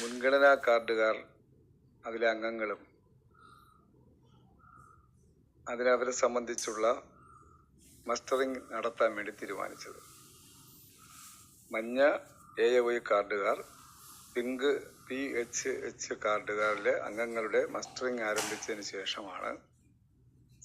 മുൻഗണനാ കാർഡുകാർ അതിലെ അംഗങ്ങളും അതിനവരെ സംബന്ധിച്ചുള്ള മസ്റ്ററിംഗ് നടത്താൻ വേണ്ടി തീരുമാനിച്ചത്. മഞ്ഞ എ ഒ കാർഡുകാർ പിങ്ക് പി എച്ച് എച്ച് കാർഡുകാരിലെ അംഗങ്ങളുടെ മസ്റ്ററിംഗ് ആരംഭിച്ചതിന് ശേഷമാണ്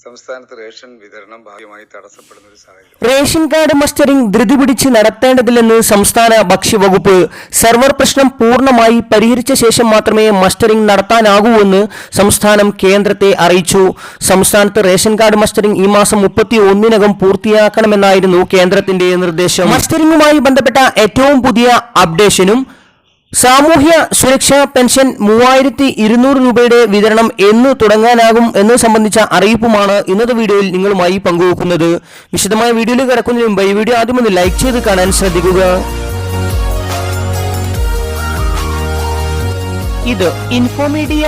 സംസ്ഥാനത്ത് റേഷൻ വിതരണം ഭാഗ്യമായി തടസ്സപ്പെടുന്ന ഒരു സാഹചര്യം. റേഷൻ കാർഡ് മസ്റ്ററിംഗ് ധൃതി പിടിച്ച് നടത്തേണ്ടതില്ലെന്ന് സംസ്ഥാന ഭക്ഷ്യവകുപ്പ് സെർവർ പ്രശ്നം പൂർണമായി പരിഹരിച്ച ശേഷം മാത്രമേ മസ്റ്ററിംഗ് നടത്താനാകൂവെന്ന് സംസ്ഥാനം കേന്ദ്രത്തെ അറിയിച്ചു. സംസ്ഥാനത്ത് റേഷൻ കാർഡ് മസ്റ്ററിംഗ് ഈ മാസം മുപ്പത്തി ഒന്നിനകം പൂർത്തിയാക്കണമെന്നായിരുന്നു കേന്ദ്രത്തിന്റെ നിർദ്ദേശം. മസ്റ്ററിംഗുമായി ബന്ധപ്പെട്ട ഏറ്റവും പുതിയ അപ്ഡേഷനും സാമൂഹ്യ സുരക്ഷാ പെൻഷൻ മൂവായിരത്തി ഇരുന്നൂറ് രൂപയുടെ വിതരണം എന്ന് തുടങ്ങാനാകും എന്ന് സംബന്ധിച്ച അറിയിപ്പുമാണ് ഇന്നത്തെ വീഡിയോയിൽ നിങ്ങളുമായി പങ്കുവെക്കുന്നത്. വിശദമായ വീഡിയോയിൽ കിടക്കുന്നതിന് മുമ്പ് ഈ വീഡിയോ ആദ്യം ഒന്ന് ലൈക്ക് ചെയ്ത് കാണാൻ ശ്രദ്ധിക്കുക. ഇത് ഇൻഫോമീഡിയ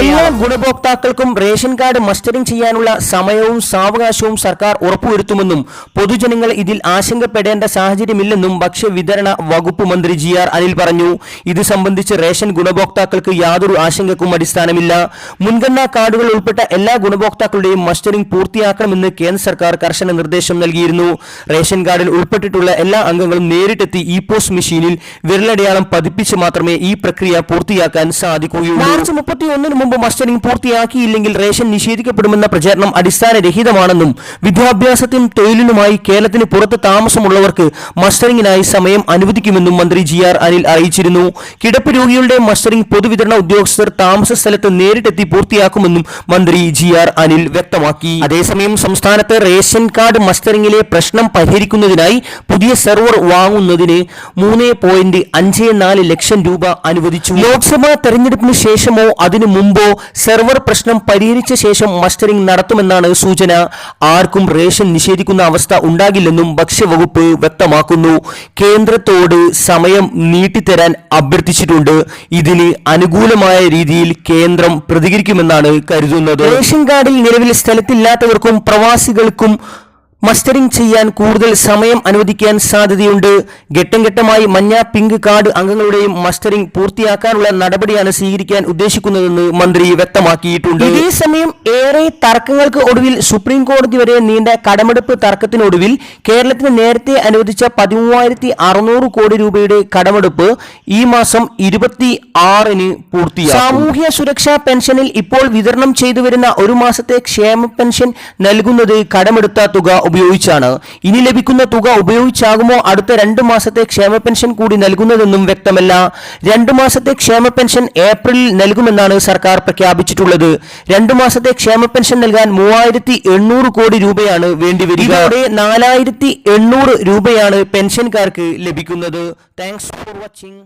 എല്ലാ ഗുണഭോക്താക്കൾക്കും റേഷൻ കാർഡ് മസ്റ്ററിംഗ് ചെയ്യാനുള്ള സമയവും സാവകാശവും സർക്കാർ ഉറപ്പുവരുത്തുമെന്നും പൊതുജനങ്ങൾ ഇതിൽ ആശങ്കപ്പെടേണ്ട സാഹചര്യമില്ലെന്നും ഭക്ഷ്യവിതരണ വകുപ്പ് മന്ത്രി ജി ആർ അനിൽ പറഞ്ഞു. ഇത് സംബന്ധിച്ച് റേഷൻ ഗുണഭോക്താക്കൾക്ക് യാതൊരു ആശങ്കക്കും അടിസ്ഥാനമില്ല. മുൻഗണനാ കാർഡുകൾ ഉൾപ്പെട്ട എല്ലാ ഗുണഭോക്താക്കളുടെയും മസ്റ്ററിംഗ് പൂർത്തിയാക്കണമെന്ന് കേന്ദ്ര സർക്കാർ കർശന നിർദ്ദേശം നൽകിയിരുന്നു. റേഷൻ കാർഡിൽ ഉൾപ്പെട്ടിട്ടുള്ള എല്ലാ അംഗങ്ങളും നേരിട്ടെത്തി ഇ പോസ്റ്റ് മെഷീനിൽ വിരലടയാളം പതിപ്പിച്ച് മാത്രമേ ഈ പ്രക്രിയ പൂർത്തിയാക്കാൻ സാധിക്കുകയുള്ളൂ. മാർച്ച് മുപ്പത്തി ഒന്നിന് മുമ്പ് മസ്റ്ററിംഗ് പൂർത്തിയാക്കിയില്ലെങ്കിൽ റേഷൻ നിഷേധിക്കപ്പെടുമെന്ന പ്രചാരണം അടിസ്ഥാനരഹിതമാണെന്നും വിദ്യാഭ്യാസത്തിനും തൊഴിലിനുമായി കേരളത്തിന് പുറത്ത് താമസമുള്ളവർക്ക് മസ്റ്ററിംഗിനായി സമയം അനുവദിക്കുമെന്നും മന്ത്രി ജി ആർ അനിൽ അറിയിച്ചിരുന്നു. കിടപ്പ് രോഗികളുടെ മസ്റ്ററിംഗ് പൊതുവിതരണ ഉദ്യോഗസ്ഥർ താമസ സ്ഥലത്ത് നേരിട്ടെത്തി പൂർത്തിയാക്കുമെന്നും മന്ത്രി ജി ആർ അനിൽ വ്യക്തമാക്കി. അതേസമയം സംസ്ഥാനത്ത് റേഷൻ കാർഡ് മസ്റ്ററിംഗിലെ പ്രശ്നം പരിഹരിക്കുന്നതിനായി പുതിയ സെർവർ വാങ്ങുന്നതിന് മൂന്ന് പോയിന്റ് അഞ്ച് നാല് ലക്ഷം രൂപ അനുവദിച്ചു. ലോക്സഭാ തെരഞ്ഞെടുപ്പിന് ശേഷമോ അതിനു മുമ്പോ സെർവർ പ്രശ്നം പരിഹരിച്ച ശേഷം മസ്റ്ററിംഗ് നടത്തുമെന്നാണ് സൂചന. ആർക്കും റേഷൻ നിഷേധിക്കുന്ന അവസ്ഥ ഉണ്ടാകില്ലെന്നും ഭക്ഷ്യവകുപ്പ് വ്യക്തമാക്കുന്നു. കേന്ദ്രത്തോട് സമയം നീട്ടിത്തരാൻ അഭ്യർത്ഥിച്ചിട്ടുണ്ട്. ഇതിന് അനുകൂലമായ രീതിയിൽ കേന്ദ്രം പ്രതികരിക്കുമെന്നാണ് കരുതുന്നത്. റേഷൻ കാർഡിൽ നിലവിൽ സ്ഥലത്തില്ലാത്തവർക്കും പ്രവാസികൾക്കും മസ്റ്ററിംഗ് ചെയ്യാൻ കൂടുതൽ സമയം അനുവദിക്കാൻ സാധ്യതയുണ്ട്. ഘട്ടം ഘട്ടമായി മഞ്ഞ പിങ്ക് കാർഡ് അംഗങ്ങളുടെയും മസ്റ്ററിംഗ് പൂർത്തിയാക്കാനുള്ള നടപടിയാണ് സ്വീകരിക്കാൻ ഉദ്ദേശിക്കുന്നതെന്ന് മന്ത്രി വ്യക്തമാക്കിയിട്ടുണ്ട്. ഇതേസമയം ഏറെ തർക്കങ്ങൾക്ക് ഒടുവിൽ സുപ്രീം കോടതി വരെ നീണ്ട കടമെടുപ്പ് തർക്കത്തിനൊടുവിൽ കേരളത്തിന് നേരത്തെ അനുവദിച്ച പതിമൂവായിരത്തി അറുന്നൂറ് കോടി രൂപയുടെ കടമെടുപ്പ് ഈ മാസം ഇരുപത്തി ആറിന് പൂർത്തിയാക്കും. സാമൂഹ്യ സുരക്ഷാ പെൻഷനിൽ ഇപ്പോൾ വിതരണം ചെയ്തു വരുന്ന ഒരു മാസത്തെ ക്ഷേമ പെൻഷൻ നൽകുന്നത് കടമെടുത്ത തുക ഉപയോഗിച്ചാണ്. ഇനി ലഭിക്കുന്ന തുക ഉപയോഗിച്ചാകുമോ അടുത്ത രണ്ട് മാസത്തെ ക്ഷേമ പെൻഷൻ കൂടി നൽകുന്നതെന്നും വ്യക്തമല്ല. രണ്ട് മാസത്തെ ക്ഷേമ പെൻഷൻ ഏപ്രിലിൽ നൽകുമെന്നാണ് സർക്കാർ പ്രഖ്യാപിച്ചിട്ടുള്ളത്. രണ്ട് മാസത്തെ ക്ഷേമ പെൻഷൻ നൽകാൻ മൂവായിരത്തി എണ്ണൂറ് കോടി രൂപയാണ് വേണ്ടിവരിക. നാലായിരത്തി എണ്ണൂറ് രൂപയാണ് പെൻഷൻകാർക്ക് ലഭിക്കുന്നത്. Thanks for watching.